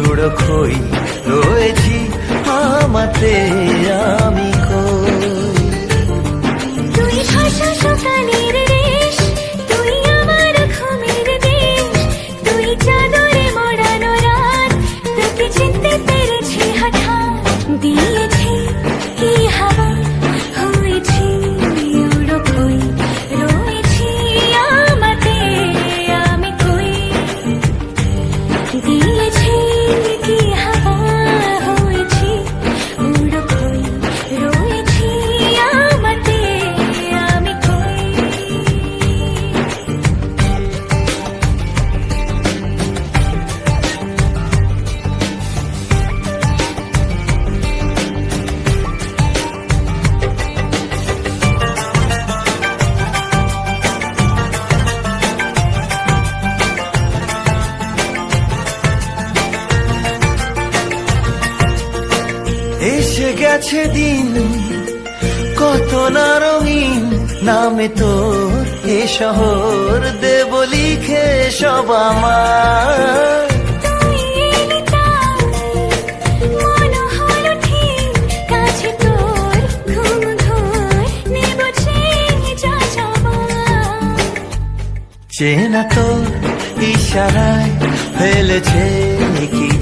উড়ো খই রয়েছি আমাতে আমি গেছে দিন কত না রঙিন নামে তোর এ শহর দেব লিখে সব আমার। চেনা তোর ইশারায় ফেলেছে কি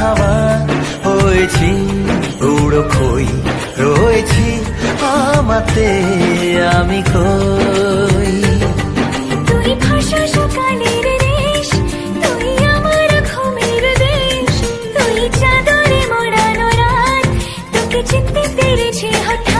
হাওয়া হয়েছি উড়ো খই রয়েছি আমাতে আমি কই? তুই ভাষা সকালের রেশ পেরেছি হঠাৎ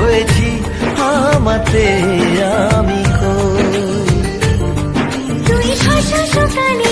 রয়েছি আমাতে আমি কই? তুই শুকায়